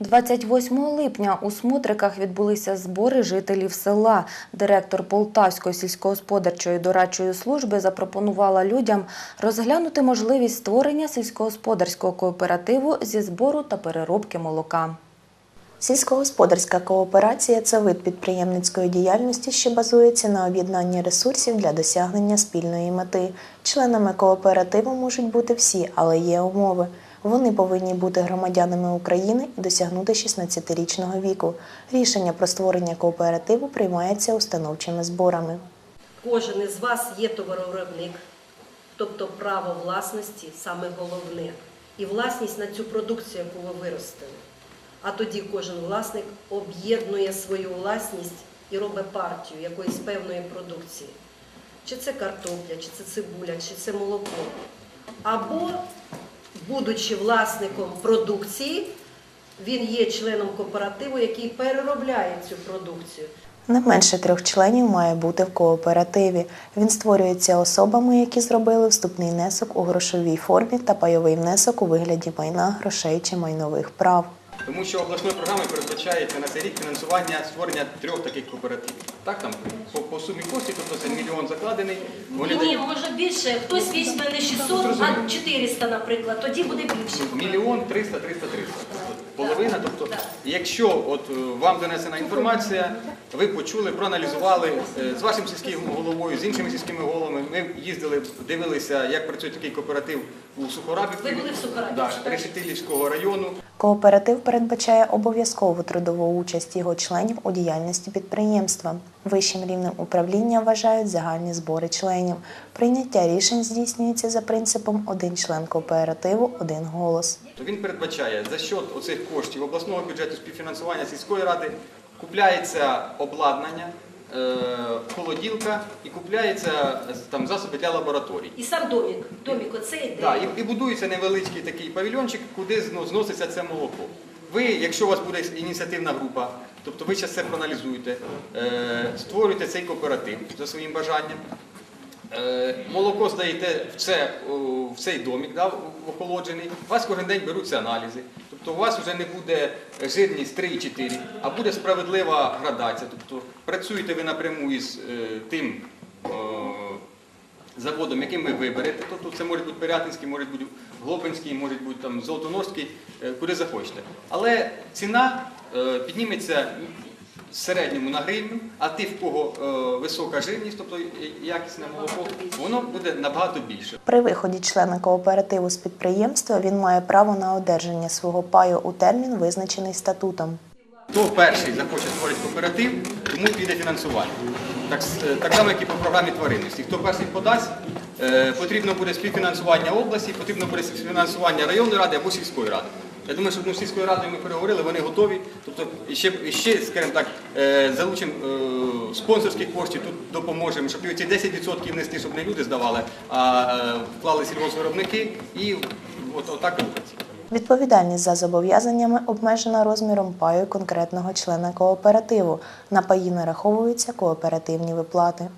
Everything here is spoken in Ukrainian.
28 липня у Смотриках відбулися збори жителів села. Директор Полтавської сільськогосподарчої дорадчої служби запропонувала людям розглянути можливість створення сільськогосподарського кооперативу зі збору та переробки молока. Сільськогосподарська кооперація це вид підприємницької діяльності, що базується на об'єднанні ресурсів для досягнення спільної мети. Членами кооперативу можуть бути всі, але є умови. Вони повинні бути громадянами України і досягнути 16-річного віку. Рішення про створення кооперативу приймається установчими зборами. Кожен із вас є товаровиробник, тобто право власності саме головне, і власність на цю продукцію, яку ви виростили. А тоді кожен власник об'єднує свою власність і робить партію якоїсь певної продукції. Чи це картопля, чи це цибуля, чи це молоко. Або, будучи власником продукції, він є членом кооперативу, який переробляє цю продукцію. Не менше трьох членів має бути в кооперативі. Він створюється особами, які зробили вступний внесок у грошовій формі та пайовий внесок у вигляді майна, грошей чи майнових прав. Тому що обласною програмою передбачається на цей рік фінансування створення трьох таких кооперативів. Так, там по, по сумі коштів, тобто це мільйон закладений. Вони Ні, дають може більше. Хтось візьме не 600, а 400, наприклад. Тоді буде більше. мільйон 300, 300, 300. Половина. Тобто, якщо от е, вам донесена інформація, ви почули, проаналізували е, з вашим сільським головою, з іншими сільськими головами. Ми їздили, дивилися, як працює такий кооператив у Сухорабівці. Ви були в Сухорабівці, да. Решетилівського району. Кооператив передбачає обов'язкову трудову участь його членів у діяльності підприємства. Вищим рівнем управління вважають загальні збори членів. Прийняття рішень здійснюється за принципом один член кооперативу, один голос. То він передбачає за счет оцих коштів обласного бюджету співфінансування сільської ради купляється обладнання, е, холоділка і купляється е, там засоби для лабораторій. І сам домик. Домик оцей. Да, і, і будується невеличкий такий павільйончик, куди зно- зноситься це молоко. Ви, якщо у вас буде ініціативна група, тобто ви зараз це проаналізуєте, е, створюєте цей кооператив за своїм бажанням. Е, Молоко здаєте в, це, в цей домик, да, охолоджений. У вас кожен день беруться аналізи. Тобто у вас вже не буде жирність 3,4, а буде справедлива градація. Тобто працюєте ви напряму із е, тим е, заводом, яким ви виберете. Тобто це може бути Пирятинський, може бути Глобинський, може бути там Золотонорський, е, куди захочете. Але ціна е, підніметься в середньому на гривню, а ті, в кого е, висока жирність, тобто якісне молоко, воно буде набагато більше. При виході члена кооперативу з підприємства він має право на одержання свого паю у термін, визначений статутом. Хто перший захоче створити кооператив, тому піде фінансування. Так, е, так само, як і по програмі тваринності. Хто перший подасть, е, потрібно буде співфінансування області, потрібно буде співфінансування районної ради або сільської ради. Я думаю, що ну, з сільською радою ми переговорили, вони готові. Тобто ще, ще скажімо так, е, залучимо е, спонсорських коштів, тут допоможемо, щоб ці 10% внести, щоб не люди здавали, а е, вклали сільгоспвиробники і от, отак. Відповідальність за зобов'язаннями обмежена розміром паю конкретного члена кооперативу. На паї нараховуються кооперативні виплати.